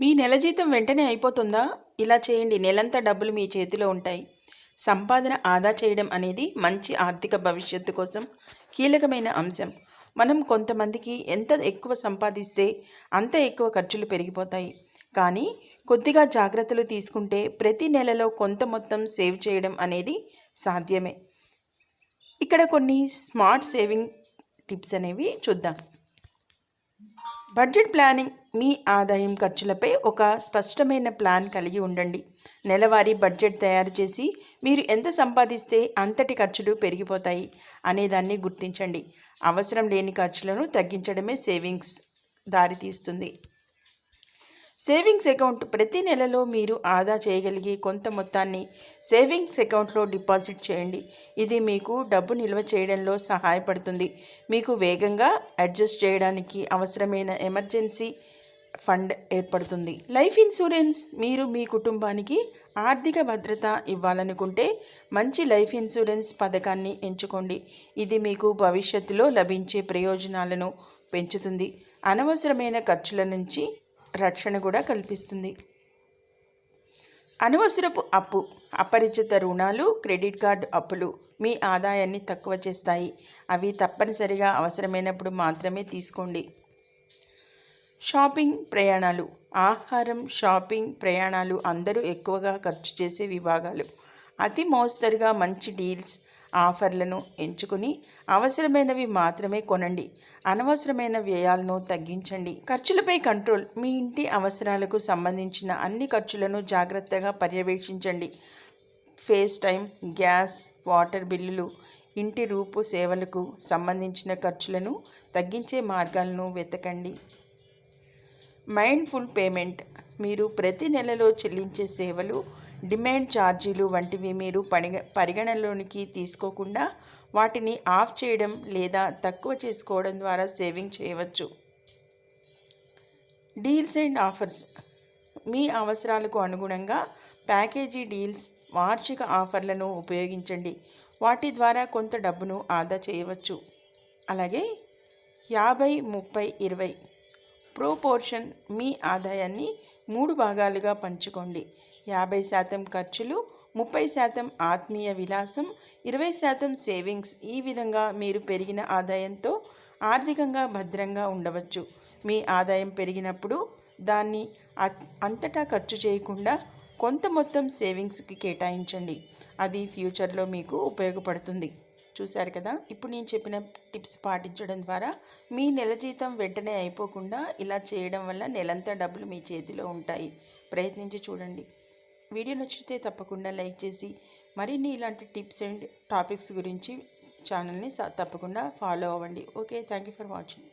మీ నెల జీతం వెంటనే అయిపోతుందా? ఇలా చేయండి. నెలంతా డబ్బులు మీ చేతిలో ఉంటాయి. సంపాదన ఆదా చేయడం అనేది మంచి ఆర్థిక భవిష్యత్తు కోసం కీలకమైన అంశం. మనం కొంతమందికి ఎంత ఎక్కువ సంపాదిస్తే అంత ఎక్కువ ఖర్చులు పెరిగిపోతాయి. కానీ కొద్దిగా జాగ్రత్తలు తీసుకుంటే ప్రతి నెలలో కొంత మొత్తం సేవ్ చేయడం అనేది సాధ్యమే. ఇక్కడ కొన్ని స్మార్ట్ సేవింగ్ టిప్స్ అనేవి చూద్దాం. బడ్జెట్ ప్లానింగ్ మీ ఆదాయం ఖర్చులపై ఒక స్పష్టమైన ప్లాన్ కలిగి ఉండండి. నెలవారీ బడ్జెట్ తయారు చేసి మీరు ఎంత సంపాదిస్తే అంతటి ఖర్చులు పెరిగిపోతాయి అనేదాన్ని గుర్తించండి. అవసరం లేని ఖర్చులను తగ్గించడమే సేవింగ్స్ దారితీస్తుంది. సేవింగ్స్ అకౌంట్ ప్రతి నెలలో మీరు ఆదా చేయగలిగే కొంత మొత్తాన్ని సేవింగ్స్ అకౌంట్లో డిపాజిట్ చేయండి. ఇది మీకు డబ్బు నిల్వ చేయడంలో సహాయపడుతుంది. మీకు వేగంగా అడ్జస్ట్ చేయడానికి అవసరమైన ఎమర్జెన్సీ ఫండ్ ఏర్పడుతుంది. లైఫ్ ఇన్సూరెన్స్ మీరు మీ కుటుంబానికి ఆర్థిక భద్రత ఇవ్వాలనుకుంటే మంచి లైఫ్ ఇన్సూరెన్స్ పథకాన్ని ఎంచుకోండి. ఇది మీకు భవిష్యత్తులో లభించే ప్రయోజనాలను పెంచుతుంది. అనవసరమైన ఖర్చుల నుంచి రక్షణ కూడా కల్పిస్తుంది. అనవసరపు అప్పు అపరిచిత రుణాలు క్రెడిట్ కార్డు అప్పులు మీ ఆదాయాన్ని తక్కువ చేస్తాయి. అవి తప్పనిసరిగా అవసరమైనప్పుడు మాత్రమే తీసుకోండి. షాపింగ్ ప్రయాణాలు. ఆహారం షాపింగ్ ప్రయాణాలు అందరూ ఎక్కువగా ఖర్చు చేసే విభాగాలు. అతి మోస్తరుగా మంచి డీల్స్ ఆఫర్లను ఎంచుకుని అవసరమైనవి మాత్రమే కొనండి. అనవసరమైన వ్యయాలను తగ్గించండి. ఖర్చులపై కంట్రోల్. మీ ఇంటి అవసరాలకు సంబంధించిన అన్ని ఖర్చులను జాగ్రత్తగా పర్యవేక్షించండి. ఫేస్ టైం గ్యాస్ వాటర్ బిల్లులు ఇంటి రూపు సేవలకు సంబంధించిన ఖర్చులను తగ్గించే మార్గాలను వెతకండి. మైండ్ఫుల్ పేమెంట్ మీరు ప్రతి నెలలో చెల్లించే సేవలు డిమాండ్ ఛార్జీలు వంటివి మీరు పరిగ పరిగణలోనికి తీసుకోకుండా వాటిని ఆఫ్ చేయడం లేదా తక్కువ చేసుకోవడం ద్వారా సేవింగ్ చేయవచ్చు. Deals and offers. మీ అవసరాలకు అనుగుణంగా ప్యాకేజీ డీల్స్ వార్షిక ఆఫర్లను ఉపయోగించండి. వాటి ద్వారా కొంత డబ్బును ఆదా చేయవచ్చు. అలాగే యాభై ముప్పై ఇరవై ప్రోపోర్షన్ మీ ఆదాయాన్ని మూడు భాగాలుగా పంచుకోండి. యాభై శాతం ఖర్చులు ముప్పై శాతం ఆత్మీయ విలాసం ఇరవై శాతం సేవింగ్స్. ఈ విధంగా మీరు పెరిగిన ఆదాయంతో ఆర్థికంగా భద్రంగా ఉండవచ్చు. మీ ఆదాయం పెరిగినప్పుడు దాన్ని అంతటా ఖర్చు చేయకుండా కొంత మొత్తం సేవింగ్స్కి కేటాయించండి. అది ఫ్యూచర్లో మీకు ఉపయోగపడుతుంది. చూశారు కదా? ఇప్పుడు నేను చెప్పిన టిప్స్ పాటించడం ద్వారా మీ నెల జీతం వెంటనే అయిపోకుండా ఇలా చేయడం వల్ల నెలంతా డబ్బులు మీ చేతిలో ఉంటాయి. ప్రయత్నించి చూడండి. వీడియో నచ్చితే తప్పకుండా లైక్ చేసి మరిన్ని ఇలాంటి టిప్స్ అండ్ టాపిక్స్ గురించి ఛానల్ని తప్పకుండా ఫాలో అవ్వండి. Okay thank you for watching.